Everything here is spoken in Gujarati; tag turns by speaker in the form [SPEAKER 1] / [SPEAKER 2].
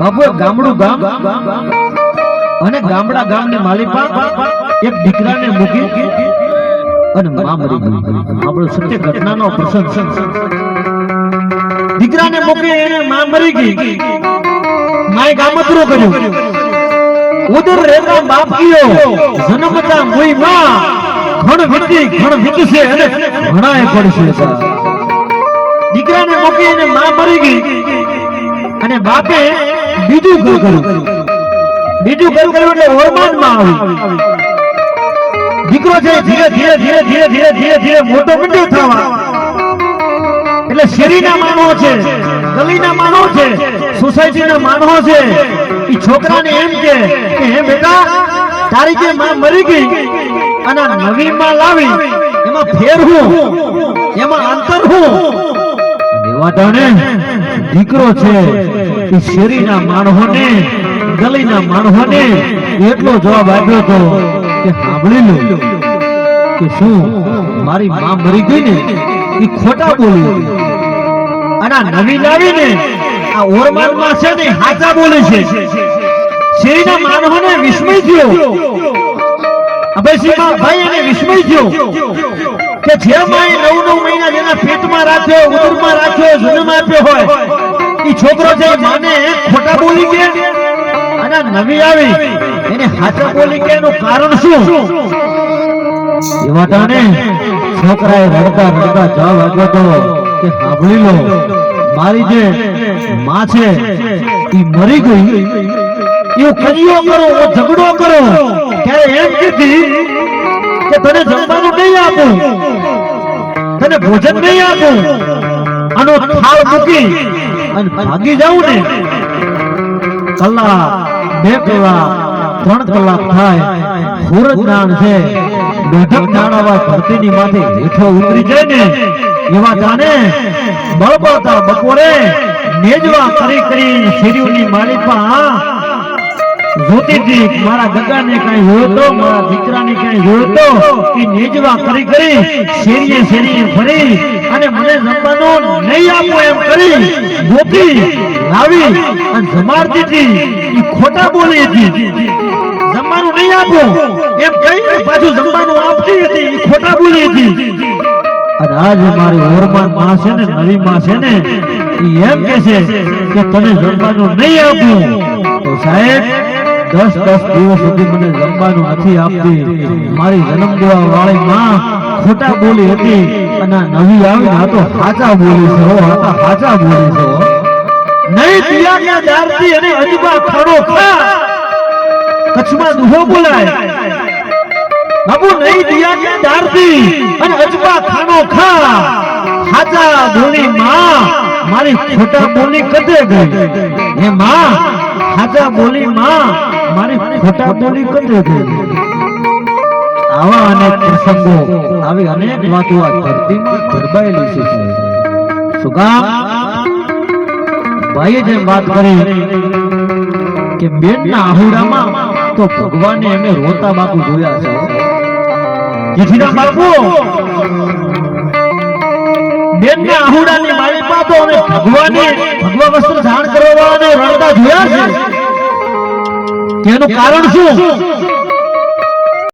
[SPEAKER 1] બાપુ ગામડું ગામ અને ગામડા ગામની માલિપા એક દીકરાને મૂકી અને મા મરી ગઈ. આપણો સત્ય ઘટનાનો પ્રસંગ છે. દીકરાને મૂકી એને મા મરી ગઈ. માય ગામતરો કર્યું. ઉદર રહેતા બાપ કીયો જન્મતા મુઈ માં ઘણ વિકી ઘણ વિકસે અને ઘણાએ પડશે. દીકરાને મૂકી એને મા મરી ગઈ. અને બાપે બીજું ઘર કર્યું બીજું ઘર કર્યું એટલે ઓરમાનમાં આવી. દીકરો છે ધીરે ધીરે ધીરે ધીરે ધીરે ધીરે ધીરે મોટો મંડ્યો થવા. એટલે શેરીના માણસો છે, ગલીના માણસો છે, સોસાયટીના માણસો છે. એ છોકરાને એમ કે હે બેટા, તારી જે માં મરી ગઈ અને નવી માં લાવી, એમાં ફેર હું, એમાં અંતર હું. દીકરો છે શેરીના માણસોને ગલીના માણસોને એટલો જવાબ આપ્યો તો કે સાંભળી લો, કે શું મારી માં મરી ગઈ ને એ ખોટા બોલી. અને નવી લાવી ને આ ઓરમાનમાં છે ને હાચા બોલે છે. શેરીના માણસોને વિસ્મય થયો. અભયસિંહ ભાઈ અને વિસ્મય થયો કે જે માએ નવ નવ મહિના જેના પેટમાં રાખ્યો, ઉદરમાં રાખ્યો નવી આવી. એને હાચા બોલી કે એનું કારણ શું? એવા છોકરાએ રડતા રડતા જવાબ આપ્યો તો કે સાંભળી લો, મારી જે માં છે એ મરી ગઈ. એ કરિયો કરો ઝઘડો કરો. ત્યારે એમ કીધી કે તને જમવાનું નહીં આપું. તને ભોજન નહીં આપું. આનો થાળ મૂકી અને ભાગી જાઉં ને. કલાક બે કલાક, ત્રણ કલાક થાય, સૂરજ નાણ છે, બેઠક નાણાવા ધરતીની માથે હેઠો ઉતરી જાય ને એવા જાણે બળબળતા બપોરે નેજવા કરી કરી શેરીઓની માલિકા જોતીજી મારા ગગાને કઈ જોયો મારા દીકરાને કઈ જોયો એ નેજવા કરી કરી, શેરીએ શેરીએ ફરી, અને મને જમવાનું નહીં આપો એમ કરી ગોતી લાવી, અને જમાડતી એ ખોટા બોલી હતી. જમવાનું નહીં આપો એમ કહીને પાછું જમવાનું આપતી હતી એ ખોટા બોલી હતી. અને આજે મારી ઓરમાનમાં છે ને નવી માં છે ને એ એમ કે છે કે તને જમવાનું નહીં આપ્યું તો સાહેબ દસ દસ દિવસ સુધી મને જમવાનું નથી આપતી. મારી જન્મ દેવા વાળી માં ખોટા બોલી હતી અને નવી આવી આ તો સાચા બોલી છે હાચા બોલી છે નહીં પિયા કે દારતી અને અજબા ખડો ખા. કચ્છમાં દુહો બોલાય. બાબુ નહીં દિયા કે દારતી અને અજબા ખાનો ખા. સાચા બોલી માં મારી ખોટા બોલી કદે ગઈ? હે માં હાચા બોલી માં મારી ખોટા બોલી કરી ગઈ. આવા અનેક પ્રસંગો આવી અનેક વાતો આ ધરતીમાં ગરબાયેલી છે. સુગામ ભાઈએ જેમ વાત કરી કે બેનના આહુડામાં તો ભગવાને એમને રોતા બાપુ જોયા છે. જેઠીના બાપુ બેનના આહુડાની માલિકા તો અમે ભગવાને ભગવા વસ્ત્ર ધારણ કરવા રડતા જોયા છે. તેનું કારણ શું?